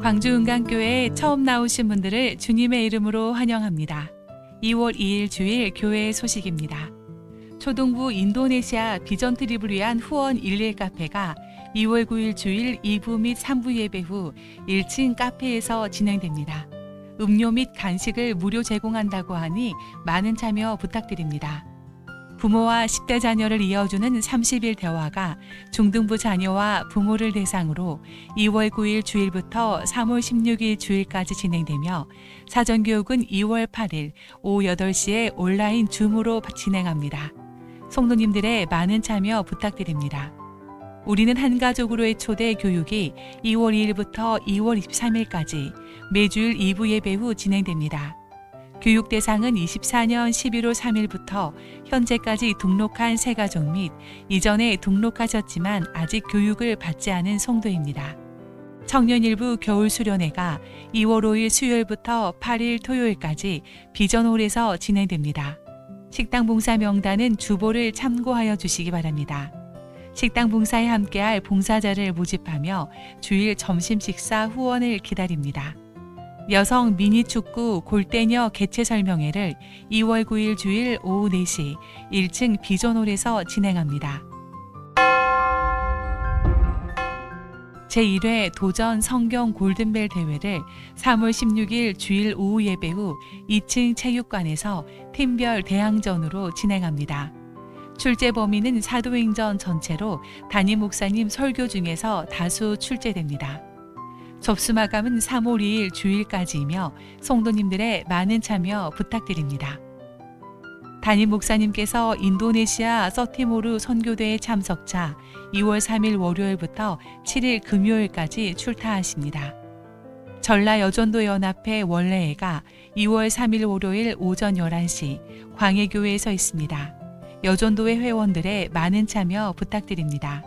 광주 은강교회에 처음 나오신 분들을 주님의 이름으로 환영합니다. 2월 2일 주일 교회 소식입니다. 초등부 인도네시아 비전 트립을 위한 후원 11 카페가 2월 9일 주일 2부 및 3부 예배 후 1층 카페에서 진행됩니다. 음료 및 간식을 무료 제공한다고 하니 많은 참여 부탁드립니다. 부모와 10대 자녀를 이어주는 30일 대화가 중등부 자녀와 부모를 대상으로 2월 9일 주일부터 3월 16일 주일까지 진행되며 사전 교육은 2월 8일 오후 8시에 온라인 줌으로 진행합니다. 성도님들의 많은 참여 부탁드립니다. 우리는 한 가족으로의 초대 교육이 2월 2일부터 2월 23일까지 매주일 2부 예배 후 진행됩니다. 교육 대상은 24년 11월 3일부터 현재까지 등록한 새 가족 및 이전에 등록하셨지만 아직 교육을 받지 않은 성도입니다. 청년일부 겨울 수련회가 2월 5일 수요일부터 8일 토요일까지 비전홀에서 진행됩니다. 식당 봉사 명단은 주보를 참고하여 주시기 바랍니다. 식당 봉사에 함께할 봉사자를 모집하며 주일 점심 식사 후원을 기다립니다. 여성 미니축구 골대녀 개최 설명회를 2월 9일 주일 오후 4시 1층 비전홀에서 진행합니다. 제1회 도전 성경 골든벨 대회를 3월 16일 주일 오후 예배 후 2층 체육관에서 팀별 대항전으로 진행합니다. 출제 범위는 사도행전 전체로 담임 목사님 설교 중에서 다수 출제됩니다. 접수 마감은 3월 2일 주일까지이며 성도님들의 많은 참여 부탁드립니다. 담임 목사님께서 인도네시아 서티모르 선교대회 참석차 2월 3일 월요일부터 7일 금요일까지 출타하십니다. 전라 여전도 연합회 원래회가 2월 3일 월요일 오전 11시 광해교회에서 있습니다. 여전도회 회원들의 많은 참여 부탁드립니다.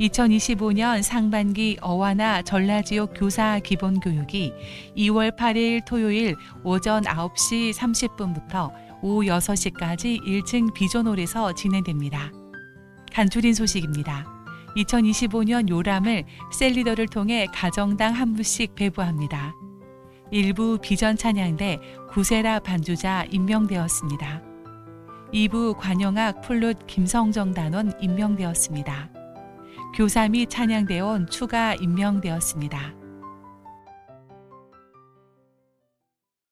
2025년 상반기 어와나 전라지역 교사 기본교육이 2월 8일 토요일 오전 9시 30분부터 오후 6시까지 1층 비전홀에서 진행됩니다. 간추린 소식입니다. 2025년 요람을 셀리더를 통해 가정당 한 부씩 배부합니다. 일부 비전 찬양대 구세라 반주자 임명되었습니다. 2부 관영악 플룻 김성정 단원 임명되었습니다. 교사 및 찬양대원 추가 임명되었습니다.